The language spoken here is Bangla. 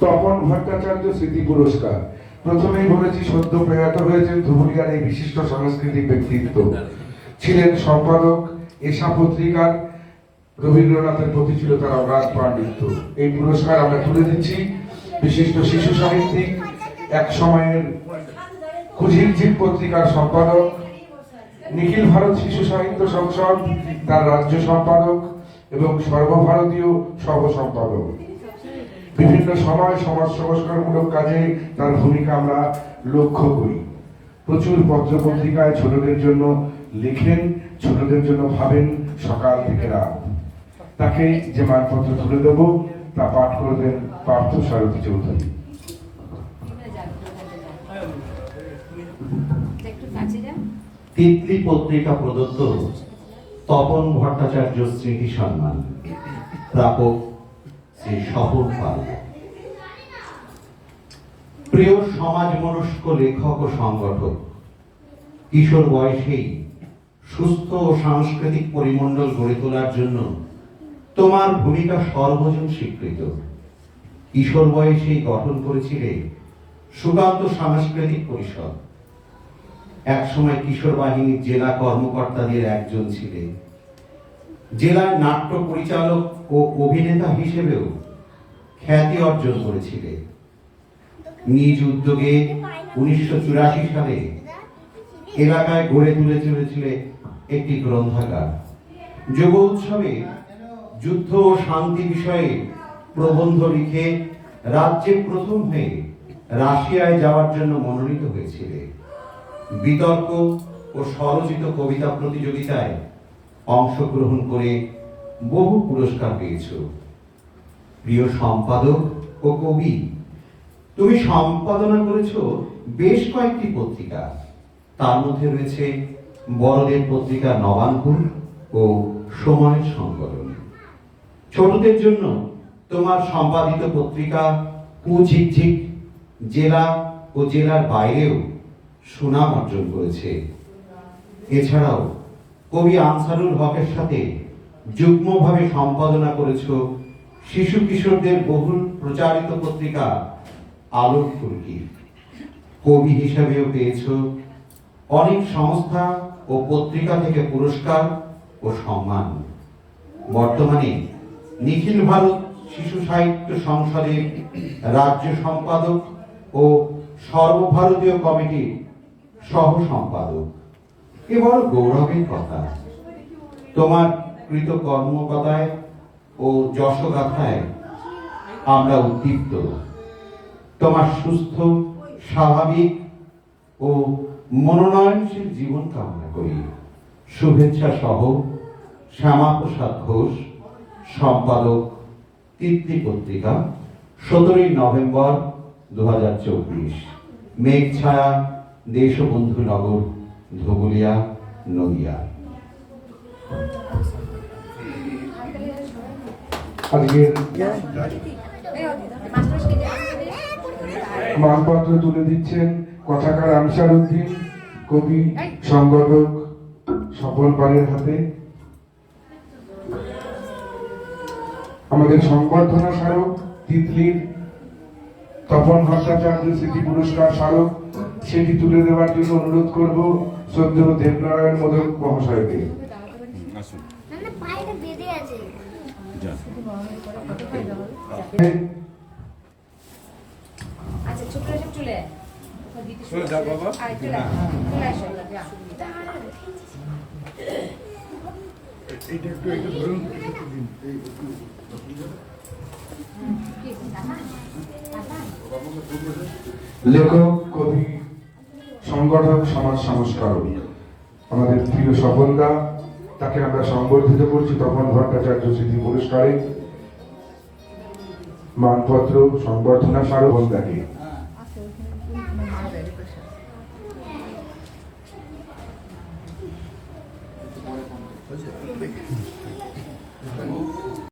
তপন ভট্টাচার্য স্মৃতি পুরস্কার। প্রথমেই বলেছি, সদ্য প্রয়াত হয়েছেন ধুবুলিয়ার এই বিশিষ্ট সাংস্কৃতিক ব্যক্তিত্ব। ছিলেন সম্পাদক এশা পত্রিকার রবীন্দ্রনাথের প্রতি ছিল তার অগাধ পাণ্ডিত্য। এই পুরস্কার আমরা তুলে দিচ্ছি বিশিষ্ট শিশু সাহিত্যিক, এক সময়ের কুঝিরঝির পত্রিকার সম্পাদক, নিখিল ভারত শিশু সাহিত্য সংসদ, তার রাজ্য সম্পাদক এবং সর্বভারতীয় সহ সম্পাদক বিভিন্ন সময় সমাজ সংস্কারমূলক কাজে তার ভূমিকা আমরা লক্ষ্য করি। প্রচুর পত্র পত্রিকায় ছোটদের জন্য লেখেন, ছোটদের জন্য ভাবেন সকাল থেকে রাত। তাকে যে মানপত্র তুলে দেব, তা পাঠ করবেন পার্থ সারথী চৌধুরী। তিতলি পত্রিকা প্রদত্ত তপন ভট্টাচার্য স্মৃতি সম্মান। প্রাপক শ্রী সফল পাল প্রিয় সমাজ মনস্ক লেখক ও সংগঠক, কিশোর বয়সেই সুস্থ ও সাংস্কৃতিক পরিমণ্ডল গড়ে তোলার জন্য তোমার ভূমিকা সর্বজন স্বীকৃত। কিশোর বয়সেই গঠন করেছিলে সুকান্ত সাংস্কৃতিক পরিষদ। একসময় কিশোর বাহিনীর জেলা কর্মকর্তাদের একজন ছিলেন। জেলার নাট্য পরিচালক ও অভিনেতা হিসেবেও খ্যাতি অর্জন করেছিলেন। নিজ উদ্যোগে উনিশশো চুরাশি সালে এলাকায় গড়ে তুলে চলেছিলে একটি গ্রন্থাগার। যুব উৎসবে যুদ্ধ ও শান্তি বিষয়ে প্রবন্ধ লিখে রাজ্যে প্রথম হয়ে রাশিয়ায় যাওয়ার জন্য মনোনীত হয়েছিলেন। বিতর্ক ও স্বরচিত কবিতা প্রতিযোগিতায় অংশগ্রহণ করে বহু পুরস্কার পেয়েছ। প্রিয় সম্পাদক ও কবি, তুমি সম্পাদনা করেছ বেশ কয়েকটি পত্রিকা। তার মধ্যে রয়েছে বড়দের পত্রিকা নবাঙ্কুর ও সময় সংগঠন ছোটদের জন্য তোমার সম্পাদিত পত্রিকা কুঝিকঝিক জেলা ও জেলার বাইরেও সুনাম অর্জন করেছে। এছাড়াও কবি আনসারুল হকের সাথে যুগ্মভাবে সম্পাদনা করেছ শিশু কিশোরদের বহুল প্রচারিত পত্রিকা আলোক ফুলকি। কবি হিসাবেও পেয়েছ অনেক সংস্থা ও পত্রিকা থেকে পুরস্কার ও সম্মান। বর্তমানে নিখিল ভারত শিশু সাহিত্য সংসদের রাজ্য সম্পাদক ও সর্বভারতীয় কমিটির সহ সম্পাদক এ বড় গৌরবের কথা। তোমার কৃত কর্মকতায় ও যশগাথায় আমরা উদ্দীপ্ত। তোমার সুস্থ, স্বাভাবিক ও মনোনয়নশীল জীবন কামনা করি। শুভেচ্ছা সহ শ্যামাপ্রসাদ ঘোষ, সম্পাদক তৃপ্তি পত্রিকা, সতেরোই নভেম্বর দু হাজার চব্বিশ। মেঘ ছায়া দেশবন্ধু নগর। ধুবুলিয়া, নদিয়া। মানপত্র তুলে দিচ্ছেন কথাকার আনসার উদ্দিন কবি, সংগঠক, সফল পালের হাতে আমাদের সংবর্ধনা স্মারক, তিতলির তপন ভট্টাচার্য স্মৃতি পুরস্কার স্মারক, সেটি তুলে দেওয়ার জন্য অনুরোধ করব শ্রদ্ধেয় দেবনারায়ণ মোদক মহাশয়কে। এইটা একটু একটু ধরুন? লেখক কবি সংগঠক সমাজ সংস্কারক আমাদের প্রিয় সফলদা তাকে আমরা সম্বর্ধিত করছি তপন ভট্টাচার্য স্মৃতি পুরস্কারে মানপত্র, সংবর্ধনা সারবন্দাকে Thank you.